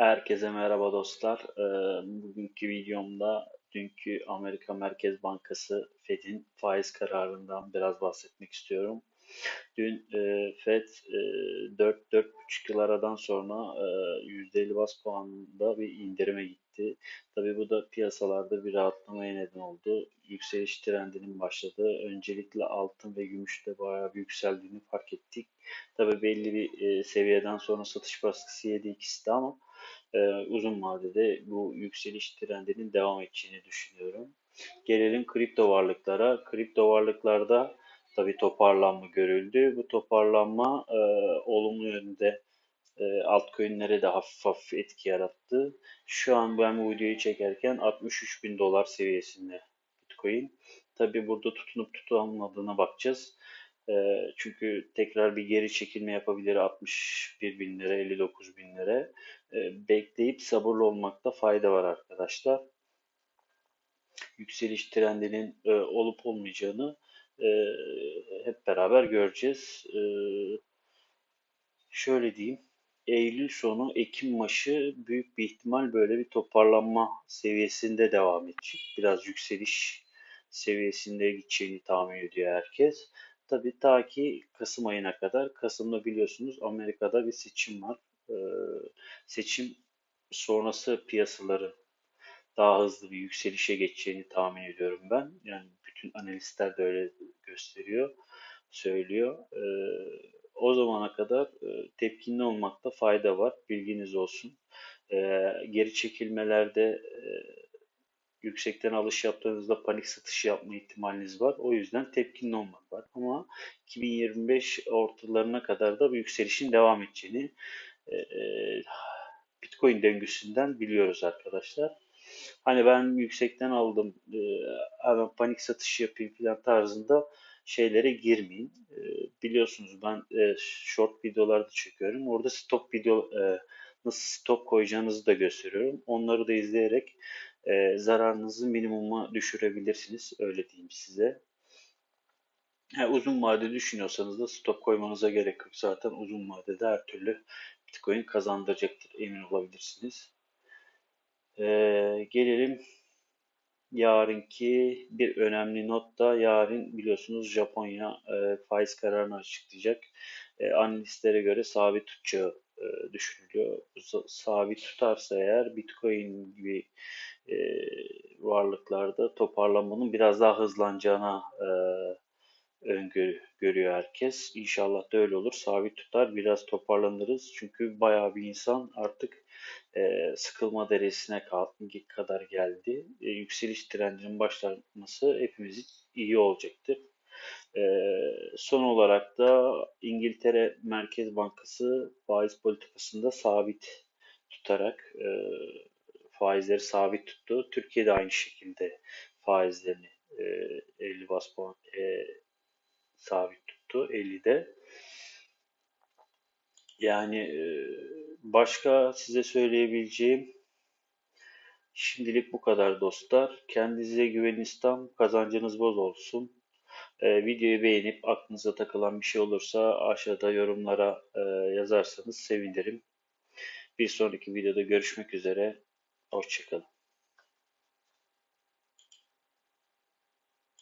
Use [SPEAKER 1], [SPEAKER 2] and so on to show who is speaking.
[SPEAKER 1] Herkese merhaba dostlar. Ee, Bugünkü videomda dünkü Amerika Merkez Bankası Fed'in faiz kararından biraz bahsetmek istiyorum. Dün e, Fed e, 4-4,5 yıl aradan sonra e, %50 bas puanında bir indirime gitti. Tabii bu da piyasalarda bir rahatlamaya neden oldu. Yükseliş trendinin başladığı, öncelikle altın ve gümüşte bayağı bir yükseldiğini fark ettik. Tabii belli bir e, seviyeden sonra satış baskısı yedi ikisi de ama e, uzun vadede bu yükseliş trendinin devam edeceğini düşünüyorum. Gelelim kripto varlıklara. Kripto varlıklarda tabii toparlanma görüldü. Bu toparlanma e, olumlu yönde e, altcoin'lere de hafif hafif etki yarattı. Şu an ben bu videoyu çekerken 63 bin dolar seviyesinde Bitcoin. Tabii burada tutunup tutunmadığına bakacağız. E, çünkü tekrar bir geri çekilme yapabilir 61 bin lira, 59 bin lira. E, bekleyip sabırlı olmakta fayda var arkadaşlar. Yükseliş trendinin e, olup olmayacağını e, hep beraber göreceğiz. E, şöyle diyeyim. Eylül sonu, Ekim başı büyük bir ihtimal böyle bir toparlanma seviyesinde devam edecek. Biraz yükseliş seviyesinde gideceğini tahmin ediyor herkes. Tabii ta ki Kasım ayına kadar. Kasım'da biliyorsunuz Amerika'da bir seçim var. Ee, seçim sonrası piyasaların daha hızlı bir yükselişe geçeceğini tahmin ediyorum ben. Yani bütün analistler de öyle gösteriyor, söylüyor. Ee, o zamana kadar e, tepkinli olmakta fayda var. Bilginiz olsun. Ee, geri çekilmelerde e, yüksekten alış yaptığınızda panik satış yapma ihtimaliniz var. O yüzden tepkinli olmak var. Ama 2025 ortalarına kadar da bir yükselişin devam edeceğini e, Bitcoin döngüsünden biliyoruz arkadaşlar. Hani ben yüksekten aldım hemen panik satış yapayım falan tarzında şeylere girmeyin. Biliyorsunuz ben short videolarda çekiyorum. Orada stop video nasıl stop koyacağınızı da gösteriyorum. Onları da izleyerek zararınızı minimuma düşürebilirsiniz. Öyle diyeyim size. Yani uzun vadede düşünüyorsanız da stop koymanıza gerek yok. Zaten uzun vadede her türlü Bitcoin kazandıracaktır. Emin olabilirsiniz. Ee, gelelim yarınki bir önemli not da yarın biliyorsunuz Japonya e, faiz kararını açıklayacak. E, analistlere göre sabit tutacağı e, düşünülüyor. Sabit tutarsa eğer Bitcoin gibi e, varlıklarda toparlanmanın biraz daha hızlanacağına e, öngörü görüyor herkes. İnşallah da öyle olur. Sabit tutar biraz toparlanırız. Çünkü bayağı bir insan artık e, sıkılma derecesine kadar geldi. E, yükseliş trendinin başlaması hepimizin iyi olacaktır. E, son olarak da İngiltere Merkez Bankası faiz politikasında sabit tutarak e, faizleri sabit tuttu. Türkiye de aynı şekilde faizlerini e, 50 bas puan e, sabit tuttu 50'de. Yani e, başka size söyleyebileceğim şimdilik bu kadar dostlar. Kendinize güvenin tam, kazancınız bol olsun. Ee, videoyu beğenip aklınıza takılan bir şey olursa aşağıda yorumlara e, yazarsanız sevinirim. Bir sonraki videoda görüşmek üzere. Hoşçakalın.